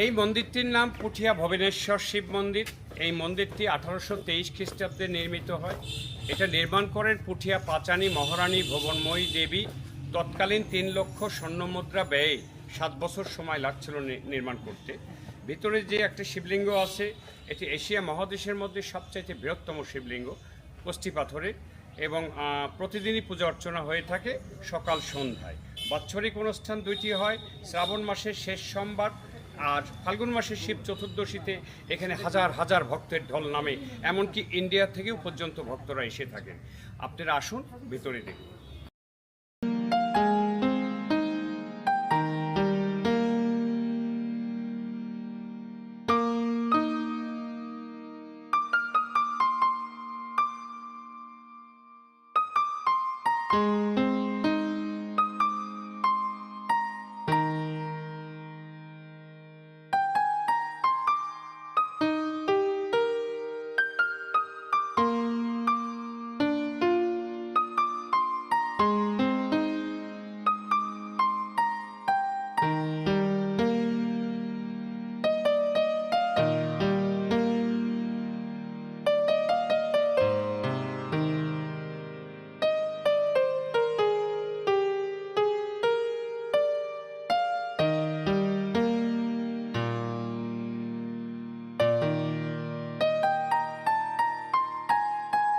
এই মন্দিরটির নাম পুঠিয়া ভবেনেশ্বর শিব মন্দির। এই মন্দিরটি আঠারোশো তেইশ খ্রিস্টাব্দে নির্মিত হয়। এটা নির্মাণ করেন পুঠিয়া পাচানি মহারানী ভুবনময়ী দেবী। তৎকালীন তিন লক্ষ স্বর্ণমুদ্রা ব্যয়ে সাত বছর সময় লাগছিল নির্মাণ করতে। ভিতরে যে একটা শিবলিঙ্গ আছে, এটি এশিয়া মহাদেশের মধ্যে সবচাইতে বৃহত্তম শিবলিঙ্গ কষ্টি পাথরে। এবং প্রতিদিনই পূজা অর্চনা হয়ে থাকে সকাল সন্ধ্যায়। বাৎসরিক অনুষ্ঠান দুইটি হয়। শ্রাবণ মাসের শেষ সোমবার আর ফাল্গুন মাসের শিব চতুর্দশীতে এখানে হাজার হাজার ভক্তের ঢল নামে, এমনকি ইন্ডিয়া থেকেও পর্যন্ত ভক্তরা এসে থাকেন। আপনারা আসুন, ভিতরে দেখুন। Thank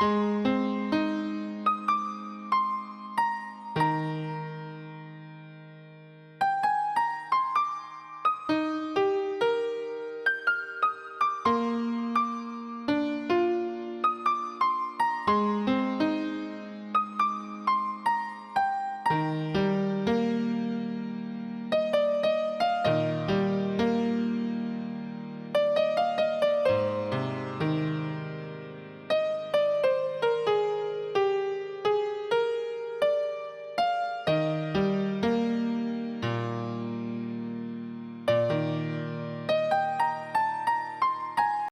Música